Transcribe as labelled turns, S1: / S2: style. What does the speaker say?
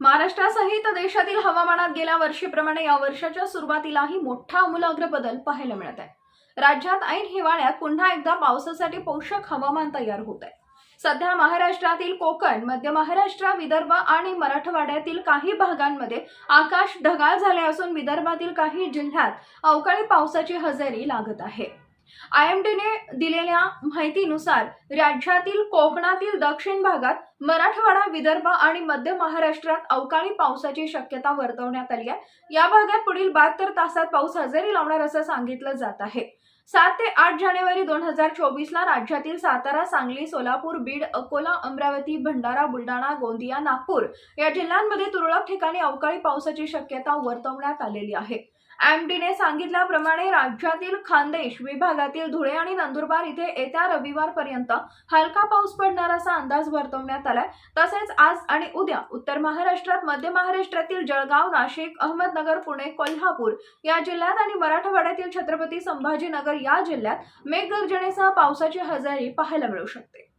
S1: महाराष्ट्रासहित देशातील हवामानात गेल्या वर्षीप्रमाणे या वर्षाच्या सुरुवातीलाही मोठा आमूलाग्र बदल पाहायला मिळत आहे. राज्यात ऐन हिवाळ्यात पुन्हा एकदा पावसासाठी पोषक हवामान तयार होत आहे. सध्या महाराष्ट्रातील कोकण मध्य महाराष्ट्र विदर्भ आणि मराठवाड्यातील काही भागांमध्ये आकाश ढगाळ झाले असून विदर्भातील काही जिल्ह्यात अवकाळी पावसाची हजेरी लागत आहे. आय एम डीने दिलेल्या माहितीनुसार राज्यातील कोकणातील दक्षिण भागात मराठवाडा विदर्भ आणि मध्य महाराष्ट्रात अवकाळी पावसाची शक्यता वर्तवण्यात आली आहे. या भागात पुढील बहात्तर तासात पाऊस हजेरी लावणार असं सांगितलं जात आहे. सात ते आठ जानेवारी दोन हजार चोवीसला राज्यातील सातारा सांगली सोलापूर बीड अकोला अमरावती भंडारा बुलढाणा गोंदिया नागपूर या जिल्ह्यांमध्ये तुरळक ठिकाणी अवकाळी पावसाची शक्यता वर्तवण्यात आलेली आहे. एमडीने सांगितल्याप्रमाणे राज्यातील खानदेश विभागातील धुळे आणि नंदुरबार इथे येत्या रविवारपर्यंत हलका पाऊस पडणार असा अंदाज वर्तवण्यात आलाय. तसेच आज आणि उद्या उत्तर महाराष्ट्रात मध्य महाराष्ट्रातील जळगाव नाशिक अहमदनगर पुणे कोल्हापूर या जिल्ह्यात आणि मराठवाड्यातील छत्रपती संभाजीनगर या जिल्ह्यात मेघगर्जनेसह पावसाची हजेरी पाहायला मिळू शकते.